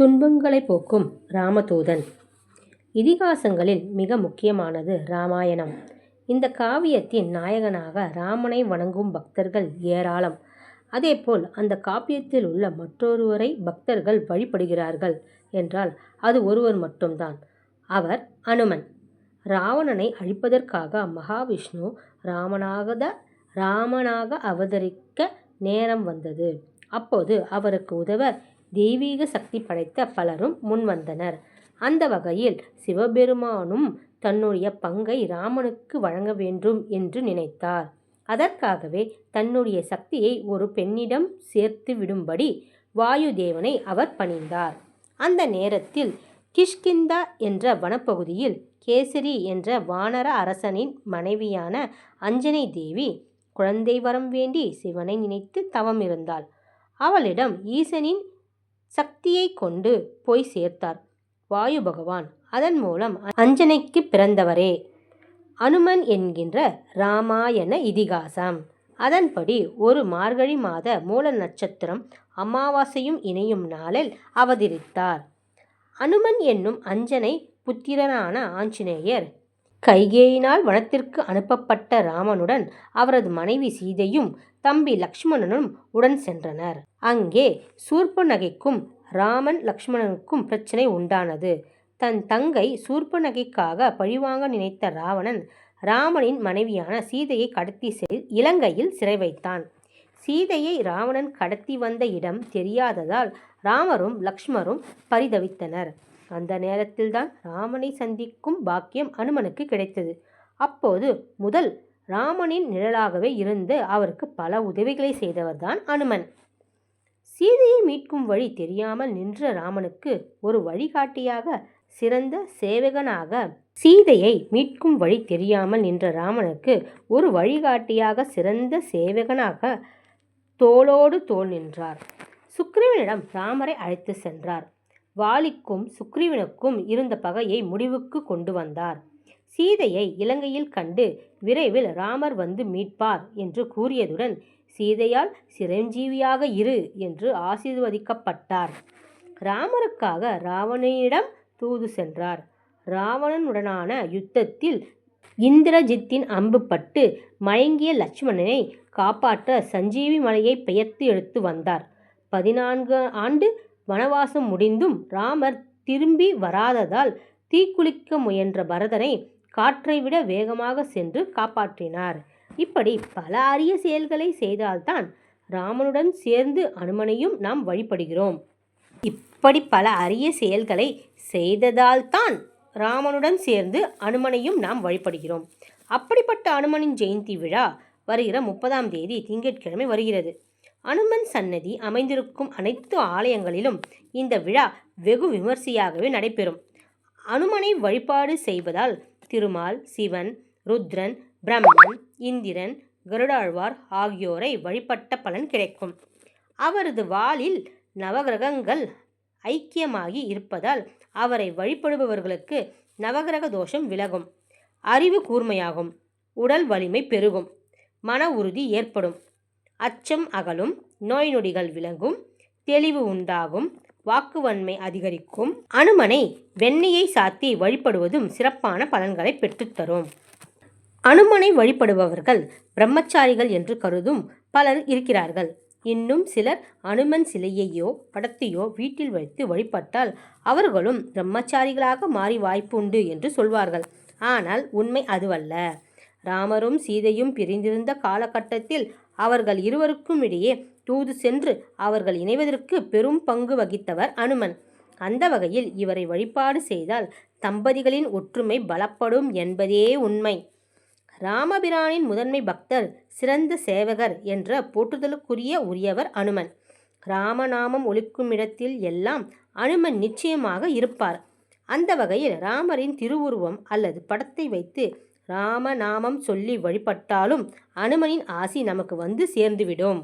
துன்பங்களை போக்கும் ராமதூதன் இதிகாசங்களில் மிக முக்கியமானது ராமாயணம். இந்த காவியத்தின் நாயகனாக ராமனை வணங்கும் பக்தர்கள் ஏராளம். அதேபோல் அந்த காப்பியத்தில் உள்ள மற்றொருவரை பக்தர்கள் வழிபடுகிறார்கள் என்றால் அது ஒருவர் மட்டும்தான். அவர் அனுமன். ராவணனை அழிப்பதற்காக மகாவிஷ்ணு ராமனாகத ராமனாக அவதரிக்க நேரம் வந்தது. அப்போது அவருக்கு உதவ தெய்வீக சக்தி படைத்த பலரும் முன்வந்தனர். அந்த வகையில் சிவபெருமானும் தன்னுடைய பங்கை ராமனுக்கு வழங்க வேண்டும் என்று நினைத்தார். அதற்காகவே தன்னுடைய சக்தியை ஒரு பெண்ணிடம் சேர்த்து விடும்படி வாயுதேவனை அவர் பணிந்தார் அந்த நேரத்தில் கிஷ்கிந்தா என்ற வனப்பகுதியில் கேசரி என்ற வானர அரசனின் மனைவியான அஞ்சனை தேவி குழந்தை வரம் வேண்டி சிவனை நினைத்து தவம் இருந்தாள் அவளிடம் ஈசனின் சக்தியைக் கொண்டு போய் சேர்த்தார் வாயு பகவான். அதன் மூலம் அஞ்சனைக்கு பிறந்தவரே அனுமன் என்கின்ற ராமாயண இதிகாசம். அதன்படி ஒரு மார்கழி மாத மூல நட்சத்திரம் அமாவாசையும் இணையும் நாளில் அவதரித்தார். அனுமன் என்னும் அஞ்சனை புத்திரனான ஆஞ்சநேயர் கைகேயினால் வனத்திற்கு அனுப்பப்பட்ட ராமனுடன் அவரது மனைவி சீதையும் தம்பி லக்ஷ்மணனும் உடன் சென்றனர். அங்கே சூர்பநகைக்கும் ராமன் லக்ஷ்மணனுக்கும் பிரச்சனை உண்டானது. தன் தங்கை சூர்பநகைக்காக பழிவாங்க நினைத்த ராவணன் ராமனின் மனைவியான சீதையை கடத்தி இலங்கையில் சிறை வைத்தான். சீதையை ராவணன் கடத்தி வந்த இடம் தெரியாததால் ராமரும் லக்ஷ்மரும் பரிதவித்தனர். அந்த நேரத்தில்தான் ராமனை சந்திக்கும் பாக்கியம் அனுமனுக்கு கிடைத்தது. அப்போது முதல் ராமனின் நிழலாகவே இருந்து அவருக்கு பல உதவிகளை செய்தவர்தான் அனுமன். சீதையை மீட்கும் வழி தெரியாமல் நின்ற ராமனுக்கு ஒரு வழிகாட்டியாக சிறந்த சேவகனாக சீதையை மீட்கும் வழி தெரியாமல் நின்ற ராமனுக்கு ஒரு வழிகாட்டியாக சிறந்த சேவகனாக தோளோடு தோள் நின்றார். சுக்கிரீவனிடம் ராமரை அழைத்துச் சென்றார். வாலிக்கும் சுக்ரீவனுக்கும் இருந்த பகையை முடிவுக்கு கொண்டு வந்தார். சீதையை இலங்கையில் கண்டு விரைவில் ராமர் வந்து மீட்பார் என்று கூறியதுடன் சீதையால் சிரஞ்சீவியாக இரு என்று ஆசீர்வதிக்கப்பட்டார். ராமருக்காக ராவணனிடம் தூது சென்றார். ராவணனுடனான யுத்தத்தில் இந்திரஜித்தின் அம்பு பட்டு மயங்கிய லட்சுமணனை காப்பாற்ற சஞ்சீவி மலையை பெயர்த்து எடுத்து வந்தார். பதினான்கு ஆண்டு வனவாசம் முடிந்தும் ராமர் திரும்பி வராததால் தீக்குளிக்க முயன்ற பரதனை காற்றை விட வேகமாக சென்று காப்பாற்றினார். இப்படி பல அரிய செயல்களை செய்தால்தான் ராமனுடன் சேர்ந்து அனுமனையும் நாம் வழிபடுகிறோம். இப்படி பல அரிய செயல்களை செய்ததால்தான் ராமனுடன் சேர்ந்து அனுமனையும் நாம் வழிபடுகிறோம். அப்படிப்பட்ட அனுமனின் ஜெயந்தி விழா வருகிற முப்பதாம் தேதி திங்கட்கிழமை வருகிறது. அனுமன் சன்னதி அமைந்திருக்கும் அனைத்து ஆலயங்களிலும் இந்த விழா வெகு விமர்சையாகவே நடைபெறும். அனுமனை வழிபாடு செய்வதால் திருமால் சிவன் ருத்ரன் பிரம்மன் இந்திரன் கருடாழ்வார் ஆகியோரை வழிபட்ட பலன் கிடைக்கும். அவரது வாளில் நவகிரகங்கள் ஐக்கியமாகி இருப்பதால் அவரை வழிபடுபவர்களுக்கு நவகிரக தோஷம் விலகும். அறிவு கூர்மையாகும். உடல் வலிமை பெருகும். மன உறுதி ஏற்படும். அச்சம் அகலும். நோய் நொடிகள் விலகும். தெளிவு உண்டாகும். வாக்குவன்மை அதிகரிக்கும். அனுமனை வெண்ணெயை சாத்தி வழிபடுவதும் சிறப்பான பலன்களை பெற்றுத் தரும். அனுமனை வழிபடுபவர்கள் பிரம்மச்சாரிகள் என்று கருதும் பலர் இருக்கிறார்கள். இன்னும் சிலர் அனுமன் சிலையையோ படத்தையோ வீட்டில் வைத்து வழிபட்டால் அவர்களும் பிரம்மச்சாரிகளாக மாறி வாய்ப்பு உண்டு என்று சொல்வார்கள். ஆனால் உண்மை அதுவல்ல. ராமரும் சீதையும் பிரிந்திருந்த காலகட்டத்தில் அவர்கள் இருவருக்கும் இடையே தூது சென்று அவர்கள் இணைவதற்கு பெரும் பங்கு வகித்தவர் அனுமன். அந்த வகையில் இவரை வழிபாடு செய்தால் தம்பதிகளின் ஒற்றுமை பலப்படும் என்பதே உண்மை. ராமபிரானின் முதன்மை பக்தர் சிறந்த சேவகர் என்ற போற்றுதலுக்குரிய உரியவர் அனுமன். ராமநாமம் ஒழிக்கும் இடத்தில் எல்லாம் அனுமன் நிச்சயமாக இருப்பார். அந்த வகையில் ராமரின் திருவுருவம் அல்லது படத்தை வைத்து ராம நாமம் சொல்லி வழிபட்டாலும் அனுமனின் ஆசி நமக்கு வந்து சேர்ந்துவிடும்.